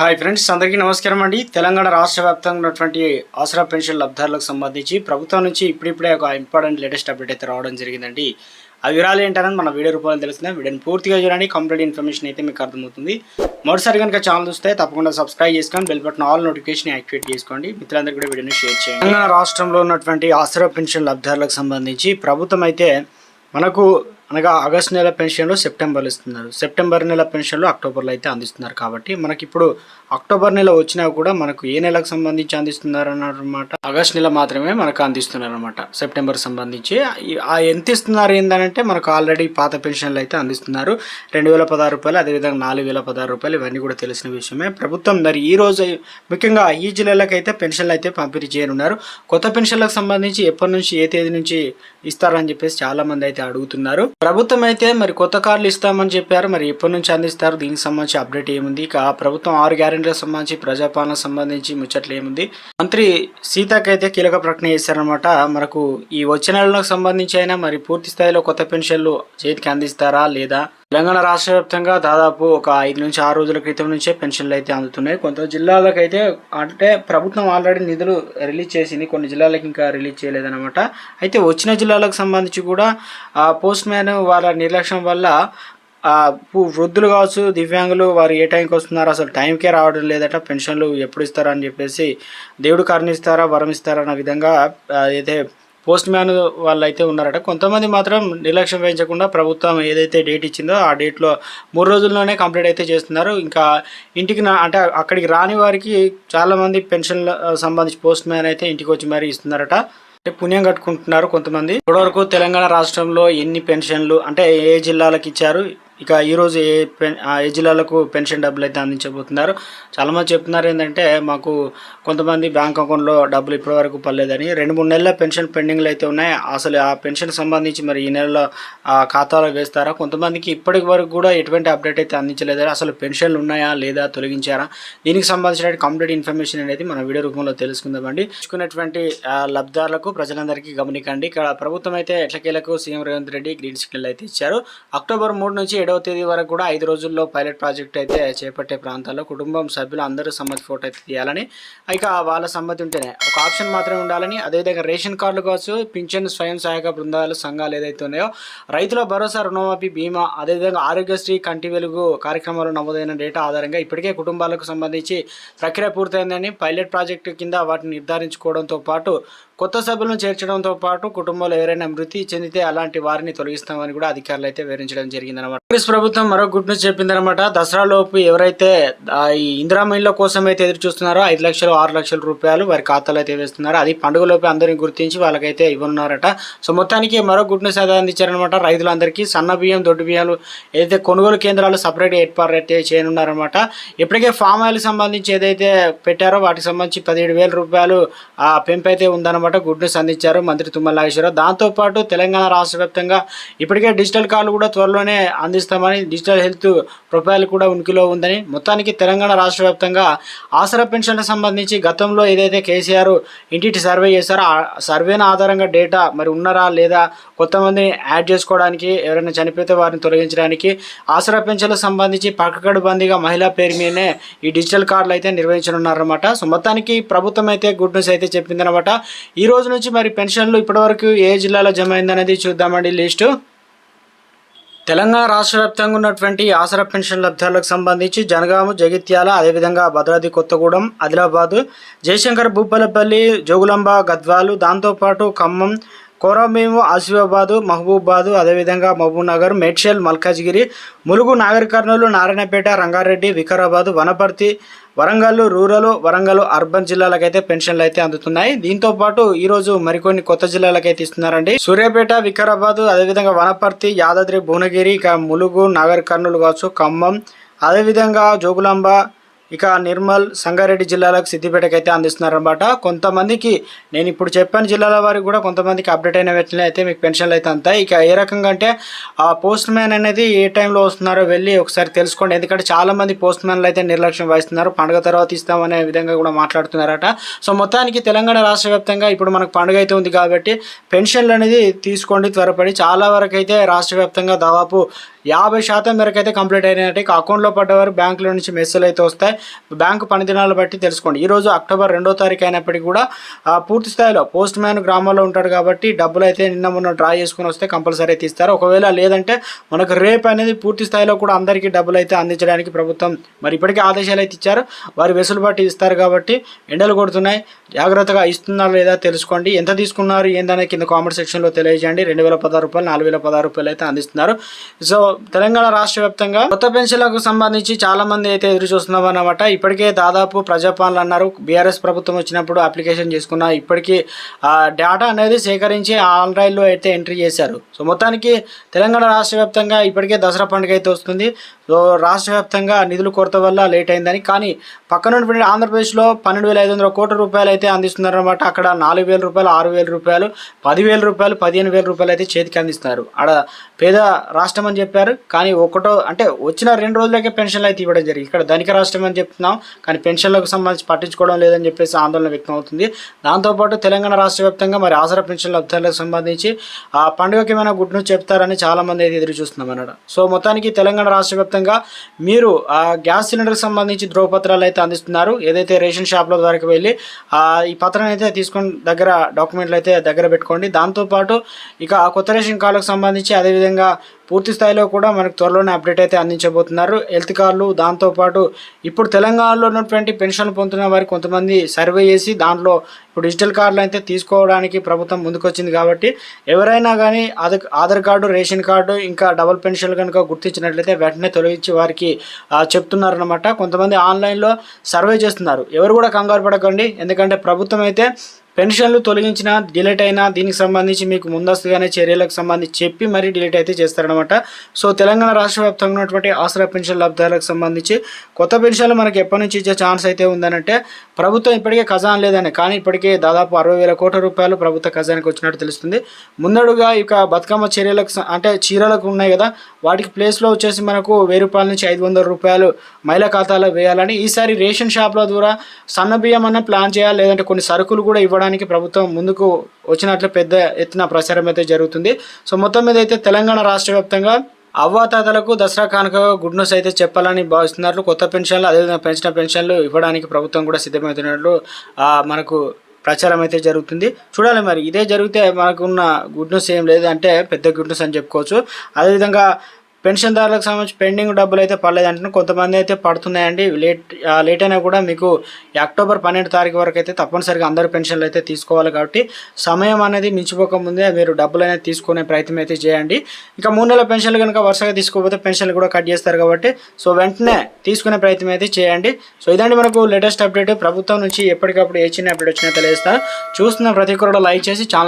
Hi friends అందరికీ నమస్కారం అండి. తెలంగాణ రాష్ట్ర వ్యాప్తంగా ఉన్నటువంటి ఆసరా పెన్షన్ లబ్ధారులకు సంబంధించి ప్రభుత్వం నుంచి ఇప్పుడిప్పుడే ఒక ఇంపార్టెంట్ లేటెస్ట్ అప్డేట్ అయితే రావడం జరిగిందండి. ఆ వివరాలు ఏంటనేది మన వీడియో రూపంలో తెలుస్తుంది వీడియోని పూర్తిగా చూడండి. కంప్లీట్ ఇన్ఫర్మేషన్ అయితే మీకు అర్థమవుతుంది. మొదటిసారి కనుక ఛానల్ చూస్తే తప్పకుండా సబ్స్క్రైబ్ చేసుకొని bell button all notification activate చేసుకోండి. మిత్రులందరూ కూడా వీడియోని షేర్ చేయండి. తెలంగాణ రాష్ట్రంలో ఉన్నటువంటి ఆసరా పెన్షన్ లబ్ధారులకు సంబంధించి ప్రభుత్వం అయితే మనకు అనగా ఆగస్ట్ నెల పెన్షన్లు సెప్టెంబర్లో ఇస్తున్నారు. సెప్టెంబర్ నెల పెన్షన్లు అక్టోబర్లో అయితే అందిస్తున్నారు కాబట్టి మనకి ఇప్పుడు అక్టోబర్ నెల వచ్చినా కూడా మనకు ఏ నెలకు సంబంధించి అందిస్తున్నారు అన్నమాట? ఆగస్ట్ నెల మాత్రమే మనకు అందిస్తున్నారు అనమాట సెప్టెంబర్ సంబంధించి ఆ ఎంత ఇస్తున్నారు ఏంటంటే మనకు ఆల్రెడీ పాత పెన్షన్లు అయితే అందిస్తున్నారు. రెండు వేల పదహారు రూపాయలు అదేవిధంగా నాలుగు వేల పదహారు రూపాయలు ఇవన్నీ కూడా తెలిసిన విషయమే. ప్రభుత్వం మరి ఈ రోజు ముఖ్యంగా ఈ జిల్లాలకు అయితే పెన్షన్లు అయితే పంపిణీ చేయనున్నారు. కొత్త పెన్షన్లకు సంబంధించి ఎప్పటి నుంచి ఏ తేదీ నుంచి ఇస్తారని చెప్పేసి చాలా మంది అయితే అడుగుతున్నారు. ప్రభుత్వం అయితే మరి కొత్త కార్లు ఇస్తామని చెప్పారు. మరి ఎప్పటి నుంచి అందిస్తారు? దీనికి సంబంధించి అప్డేట్ ఏముంది? ఇక ప్రభుత్వం ఆరు గ్యారెంటీలకు సంబంధించి ప్రజాపాలనకు సంబంధించి ముచ్చట్లు ఏముంది? మంత్రి సీతకి కీలక ప్రకటన చేశారనమాట మనకు ఈ వచ్చే నెలలకు సంబంధించి అయినా మరి పూర్తి స్థాయిలో కొత్త పెన్షన్లు చేతికి అందిస్తారా లేదా? తెలంగాణ రాష్ట్ర వ్యాప్తంగా దాదాపు ఒక ఐదు నుంచి ఆరు రోజుల క్రితం నుంచే పెన్షన్లు అయితే అందుతున్నాయి. కొంత జిల్లాలకు అయితే అంటే ప్రభుత్వం ఆల్రెడీ నిధులు రిలీజ్ చేసింది. కొన్ని జిల్లాలకు ఇంకా రిలీజ్ చేయలేదన్నమాట. అయితే వచ్చిన జిల్లాలకు సంబంధించి కూడా ఆ పోస్ట్ మ్యాన్ వాళ్ళ నిర్లక్ష్యం వల్ల వృద్ధులు కావచ్చు దివ్యాంగులు వారు ఏ టైంకి వస్తున్నారు అసలు టైంకే రావడం లేదట. పెన్షన్లు ఎప్పుడు ఇస్తారా అని చెప్పేసి దేవుడు కరుణిస్తారా వరం ఇస్తారా అన్న విధంగా అయితే పోస్ట్ మ్యాన్ వాళ్ళు అయితే ఉన్నారట. కొంతమంది మాత్రం నిర్లక్ష్యం వహించకుండా ప్రభుత్వం ఏదైతే డేట్ ఇచ్చిందో ఆ డేట్లో మూడు రోజుల్లోనే కంప్లీట్ అయితే చేస్తున్నారు. ఇంకా ఇంటికి అంటే అక్కడికి రాని వారికి చాలామంది పెన్షన్ సంబంధించి పోస్ట్ మ్యాన్ అయితే ఇంటికి వచ్చి మరీ ఇస్తున్నారట. అంటే పుణ్యం కట్టుకుంటున్నారు కొంతమంది. ఇప్పటివరకు తెలంగాణ రాష్ట్రంలో ఎన్ని పెన్షన్లు అంటే ఏ జిల్లాలకు ఇచ్చారు? ఇక ఈరోజు ఏ పెన్ ఆ ఏ జిల్లాలకు పెన్షన్ డబ్బులు అయితే అందించబోతున్నారు. చాలామంది చెప్తున్నారు ఏంటంటే మాకు కొంతమంది బ్యాంక్ అకౌంట్లో డబ్బులు ఇప్పటివరకు పడలేదని. రెండు మూడు నెలల పెన్షన్ పెండింగ్లు అయితే ఉన్నాయి. అసలు ఆ పెన్షన్ సంబంధించి మరి ఈ నెలలో ఆ ఖాతాలో వేస్తారా? కొంతమందికి ఇప్పటి వరకు కూడా ఎటువంటి అప్డేట్ అయితే అందించలేదని. అసలు పెన్షన్లు ఉన్నాయా లేదా తొలగించారా? దీనికి సంబంధించిన కంప్లీట్ ఇన్ఫర్మేషన్ అనేది మన వీడియో రూపంలో తెలుసుకుందామండి. ఇచ్చుకున్నటువంటి లబ్ధిదారులకు లబ్ధారులకు ప్రజలందరికీ గమనికండి. ఇక్కడ ప్రభుత్వం అయితే ఎట్లకేలకు CM Revanth Reddy green signal అయితే ఇచ్చారు. అక్టోబర్ మూడు నుంచి ఏడవ తేదీ వరకు కూడా ఐదు రోజుల్లో పైలట్ ప్రాజెక్ట్ అయితే చేపట్టే ప్రాంతాల్లో కుటుంబం సభ్యులు అందరూ సమ్మతి ఫోటో అయితే తీయాలని. ఇక వాళ్ళ సమ్మతి ఉంటేనే ఒక ఆప్షన్ మాత్రమే ఉండాలని. అదేవిధంగా రేషన్ కార్డులు కావచ్చు పింఛన్ స్వయం సహాయక బృందాలు సంఘాలు ఏదైతే ఉన్నాయో రైతుల భరోసా రుణమాఫీ బీమా అదేవిధంగా ఆరోగ్యశ్రీ కంటి వెలుగు కార్యక్రమాలు నమోదైన డేటా ఆధారంగా ఇప్పటికే కుటుంబాలకు సంబంధించి ప్రక్రియ పూర్తయిందని పైలట్ ప్రాజెక్టు కింద వాటిని నిర్ధారించుకోవడంతో పాటు కొత్త సభ్యులను చేర్చడంతో పాటు కుటుంబంలో ఎవరైనా మృతి చెందితే అలాంటి వారిని తొలగిస్తామని కూడా అధికారులు అయితే వివరించడం జరిగిందన్నమాట. కాంగ్రెస్ ప్రభుత్వం మరో గుడ్ న్యూస్ చెప్పిందనమాట దసరా లోపు ఎవరైతే ఈ ఇందిరా కోసం అయితే ఎదురు చూస్తున్నారో ఐదు లక్షలు ఆరు లక్షల రూపాయలు వారి ఖాతాలో అయితే వేస్తున్నారో అది పండుగలోపు అందరిని గుర్తించి వాళ్ళకైతే ఇవ్వనున్నారట. సో మొత్తానికి మరో గుడ్ న్యూస్ అయితే అందించారనమాట రైతులందరికీ సన్న బియ్యం దొడ్డు బియ్యాలు ఏదైతే కొనుగోలు కేంద్రాలు సపరేట్ ఏర్పాటు అయితే చేయనున్నారనమాట ఇప్పటికే ఫామ్ ఆయిల్ సంబంధించి ఏదైతే పెట్టారో వాటికి సంబంధించి పదిహేడు వేల రూపాయలు ఆ పెంపు అయితే ఉందన్నమాట. గుడ్ న్యూస్ అందించారు మంత్రి తుమ్మల నాగేశ్వరరావు. దాంతోపాటు తెలంగాణ రాష్ట్ర వ్యాప్తంగా ఇప్పటికే డిజిటల్ కార్డు కూడా త్వరలోనే అందిస్తారు అందిస్తామని డిజిటల్ హెల్త్ ప్రొఫైల్ కూడా ఉనికిలో ఉందని మొత్తానికి తెలంగాణ రాష్ట్ర వ్యాప్తంగా ఆసరా పెన్షన్లకు సంబంధించి గతంలో ఏదైతే కేసీఆర్ ఇంటింటి సర్వే చేశారో ఆ సర్వేన ఆధారంగా డేటా మరి ఉన్నారా లేదా కొంతమందిని యాడ్ చేసుకోవడానికి ఎవరైనా చనిపోతే వారిని తొలగించడానికి ఆసరా పెన్షన్లకు సంబంధించి పక్కకడు బందీగా మహిళా పేరు మీదనే ఈ డిజిటల్ కార్డులు అయితే నిర్వహించనున్నారన్నమాట. సో మొత్తానికి ప్రభుత్వం అయితే గుడ్ న్యూస్ అయితే చెప్పిందనమాట ఈ రోజు నుంచి మరి పెన్షన్లు ఇప్పటివరకు ఏ జిల్లాలో జమ అయిందనేది చూద్దామండి లిస్టు. తెలంగాణ రాష్ట్ర వ్యాప్తంగా ఉన్నటువంటి ఆసరా పెన్షన్ లబ్ధాలకు సంబంధించి జనగామ జగిత్యాల అదేవిధంగా భద్రాద్రి కొత్తగూడెం ఆదిలాబాద్ జయశంకర్ భూపాలపల్లి జోగులాంబ గద్వాలు దాంతోపాటు ఖమ్మం కోరమేము ఆసిఫాబాదు మహబూబాదు అదేవిధంగా మహబూబ్నగర్ మేడ్చల్ మల్కాజ్గిరి ములుగు నాగర్ కర్నూలు నారాయణపేట రంగారెడ్డి వికారాబాదు వనపర్తి వరంగల్ రూరల్ వరంగల్ అర్బన్ జిల్లాలకైతే పెన్షన్లు అయితే అందుతున్నాయి. దీంతో పాటు ఈ రోజు మరికొన్ని కొత్త జిల్లాలకైతే ఇస్తున్నారండి. సూర్యాపేట వికారాబాద్ అదేవిధంగా వనపర్తి యాదాద్రి భువనగిరి ఇక ములుగు నాగర్ కర్నూలు కావచ్చు ఖమ్మం అదేవిధంగా జోగులాంబ ఇక నిర్మల్ సంగారెడ్డి జిల్లాలకు సిద్దిపేటకి అయితే అందిస్తున్నారనమాట కొంతమందికి నేను ఇప్పుడు చెప్పాను జిల్లాల వారికి కూడా కొంతమందికి అప్డేట్ అయిన వెంటనే అయితే మీకు పెన్షన్లు అయితే అంతాయి. ఇక ఏ రకంగా అంటే ఆ పోస్ట్ మ్యాన్ అనేది ఏ టైంలో వస్తున్నారో వెళ్ళి ఒకసారి తెలుసుకోండి. ఎందుకంటే చాలామంది పోస్ట్ మ్యాన్లు అయితే నిర్లక్ష్యం వహిస్తున్నారు. పండుగ తర్వాత ఇస్తామనే విధంగా కూడా మాట్లాడుతున్నారట. సో మొత్తానికి తెలంగాణ రాష్ట్ర వ్యాప్తంగా ఇప్పుడు మనకు పండుగ అయితే ఉంది కాబట్టి పెన్షన్లు అనేది తీసుకోండి త్వరపడి. చాలా వరకు అయితే రాష్ట్ర వ్యాప్తంగా దాదాపు యాభై శాతం మేరకు అయితే కంప్లీట్ అయినట్టు ఇక అకౌంట్లో పడ్డవారు బ్యాంకులో నుంచి మెస్సులు అయితే వస్తాయి. బ్యాంకు పనిదినాలు బట్టి తెలుసుకోండి. ఈరోజు అక్టోబర్ రెండో తారీఖు అయినప్పటికీ కూడా పూర్తి స్థాయిలో పోస్ట్ మ్యాన్ గ్రామంలో ఉంటాడు కాబట్టి డబ్బులు అయితే నిన్న మొన్న డ్రా చేసుకుని వస్తే కంపల్సరీ అయితే ఇస్తారు. ఒకవేళ లేదంటే మనకు రేపు అనేది పూర్తి స్థాయిలో కూడా అందరికీ డబ్బులు అయితే అందించడానికి ప్రభుత్వం మరి ఇప్పటికే ఆదేశాలు అయితే ఇచ్చారు. వారి వెసులుబాటు ఇస్తారు కాబట్టి ఎండలు కొడుతున్నాయి. జాగ్రత్తగా ఇస్తున్నారా లేదా తెలుసుకోండి. ఎంత తీసుకున్నారు ఏందనే కింద కామెంట్ సెక్షన్లో తెలియజేయండి. రెండు వేల పదహారు రూపాయలు నాలుగు వేల పదహారు రూపాయలు అయితే అందిస్తున్నారు. సో తెలంగాణ రాష్ట్ర వ్యాప్తంగా కొత్త పెన్షన్లకు సంబంధించి చాలా మంది అయితే ఎదురు చూస్తున్నాం అన్నమాట. ఇప్పటికే దాదాపు ప్రజాపాలన అన్నారు. బీఆర్ఎస్ ప్రభుత్వం వచ్చినప్పుడు అప్లికేషన్ చేసుకున్న ఇప్పటికీ ఆ డేటా అనేది సేకరించి ఆన్లైన్లో అయితే ఎంట్రీ చేశారు. సో మొత్తానికి తెలంగాణ రాష్ట్ర వ్యాప్తంగా ఇప్పటికే దసరా పండుగ అయితే వస్తుంది. సో రాష్ట్ర వ్యాప్తంగా నిధుల కొరత వల్ల లేట్ అయిందని. కానీ పక్కన ఉన్నటువంటి ఆంధ్రప్రదేశ్లో పన్నెండు వేల ఐదు వందల కోట్ల రూపాయలు అయితే అందిస్తున్నారన్నమాట. అక్కడ నాలుగు వేల రూపాయలు ఆరు వేల రూపాయలు పదివేల రూపాయలు పదిహేను వేల రూపాయలు అయితే చేతికి అందిస్తున్నారు. ఆడ పేద రాష్ట్రం అని చెప్పి చెప్పారు. కానీ ఒకటో అంటే వచ్చిన రెండు రోజులకే పెన్షన్లు అయితే ఇవ్వడం జరిగింది. ఇక్కడ ధనిక రాష్ట్రం అని చెప్తున్నాం. కానీ పెన్షన్లకు సంబంధించి పట్టించుకోవడం లేదని చెప్పేసి ఆందోళన వ్యక్తం అవుతుంది. దాంతోపాటు తెలంగాణ రాష్ట్ర వ్యాప్తంగా మరి ఆసరా పెన్షన్ లబ్ధాలకు సంబంధించి ఆ పండుగకి ఏమైనా గుడ్ న్యూస్ చెప్తారని చాలామంది అయితే ఎదురు చూస్తున్నాం అన్నాడు. సో మొత్తానికి తెలంగాణ రాష్ట్ర వ్యాప్తంగా మీరు ఆ గ్యాస్ సిలిండర్కి సంబంధించి ధ్రువపత్రాలు అయితే అందిస్తున్నారు. ఏదైతే రేషన్ షాప్ల ద్వారా వెళ్ళి ఆ ఈ పత్రాన్ని అయితే తీసుకొని దగ్గర డాక్యుమెంట్లు అయితే దగ్గర పెట్టుకోండి. దాంతోపాటు ఇక ఆ కొత్త రేషన్ కార్డుకు సంబంధించి అదేవిధంగా పూర్తి స్థాయిలో కూడా మనకు త్వరలోనే అప్డేట్ అయితే అందించబోతున్నారు. హెల్త్ కార్డులు దాంతోపాటు ఇప్పుడు తెలంగాణలో ఉన్నటువంటి పెన్షన్లు పొందుతున్న వారికి కొంతమంది సర్వే చేసి దాంట్లో ఇప్పుడు డిజిటల్ కార్డులు అయితే తీసుకోవడానికి ప్రభుత్వం ముందుకొచ్చింది కాబట్టి ఎవరైనా కానీ Aadhaar Aadhaar card ration card ఇంకా డబుల్ పెన్షన్లు కనుక గుర్తించినట్లయితే వెంటనే తొలగించి వారికి చెప్తున్నారనమాట కొంతమంది ఆన్లైన్లో సర్వే చేస్తున్నారు. ఎవరు కూడా కంగారు పడకండి. ఎందుకంటే ప్రభుత్వం అయితే పెన్షన్లు తొలగించినా డిలీట్ అయినా దీనికి సంబంధించి మీకు ముందస్తుగానే చర్యలకు సంబంధించి చెప్పి మరీ డిలీట్ అయితే చేస్తారనమాట సో తెలంగాణ రాష్ట్ర వ్యాప్తంగా ఉన్నటువంటి ఆసరా పెన్షన్ లబ్ధాలకు సంబంధించి కొత్త పెన్షన్లు మనకి ఎప్పటి నుంచి ఇచ్చే ఛాన్స్ అయితే ఉందనంటే ప్రభుత్వం ఇప్పటికే ఖజానా లేదని కానీ ఇప్పటికే దాదాపు అరవై వేల కోట్ల రూపాయలు ప్రభుత్వ ఖజానాకి వచ్చినట్టు తెలుస్తుంది. ముందడుగా ఇక బతుకమ్మ చర్యలకు అంటే చీరలకు ఉన్నాయి కదా వాటికి ప్లేస్లో వచ్చేసి మనకు వెయ్యి రూపాయల నుంచి ఐదు వందల రూపాయలు మహిళా ఖాతాలో వేయాలని ఈసారి రేషన్ షాప్ల ద్వారా సన్న బియ్యం అన్న ప్లాన్ చేయాలి లేదంటే కొన్ని సరుకులు కూడా ఇవ్వడానికి ప్రభుత్వం ముందుకు వచ్చినట్లు పెద్ద ఎత్తున ప్రచారం అయితే జరుగుతుంది. సో మొత్తం మీద అయితే తెలంగాణ రాష్ట్ర వ్యాప్తంగా అవ్వాతాతలకు దసరా కానుకగా గుడ్ న్యూస్ అయితే చెప్పాలని భావిస్తున్నారు. కొత్త పెన్షన్లు అదేవిధంగా పెంచిన పెన్షన్లు ఇవ్వడానికి ప్రభుత్వం కూడా సిద్ధమవుతున్నట్లు మనకు ప్రచారం అయితే జరుగుతుంది. చూడాలి మరి ఇదే జరిగితే మనకున్న గుడ్ న్యూస్ ఏం లేదు అంటే పెద్ద గుడ్ న్యూస్ అని చెప్పుకోవచ్చు. అదేవిధంగా పెన్షన్దారులకు సంబంధించి పెండింగ్ డబ్బులు అయితే పడలేదు అంటే కొంతమంది అయితే పడుతున్నాయండి. లేట్ లేట్ అయినా కూడా మీకు అక్టోబర్ పన్నెండు తారీఖు వరకు అయితే తప్పనిసరిగా అందరు పెన్షన్లు అయితే తీసుకోవాలి కాబట్టి సమయం అనేది మించిపోక ముందే మీరు డబ్బులు అనేది తీసుకునే ప్రయత్నం అయితే చేయండి. ఇంకా మూడు నెలల పెన్షన్లు కనుక వరుసగా తీసుకోకపోతే పెన్షన్లు కూడా కట్ చేస్తారు కాబట్టి సో వెంటనే తీసుకునే ప్రయత్నం అయితే చేయండి. సో ఇదండి మనకు లేటెస్ట్ అప్డేట్. ప్రభుత్వం నుంచి ఎప్పటికప్పుడు ఏ చిన్న అప్డేట్ వచ్చినా తెలియజేస్తారు చూస్తున్న ప్రతి ఒక్కరు లైక్ చేసి ఛానల్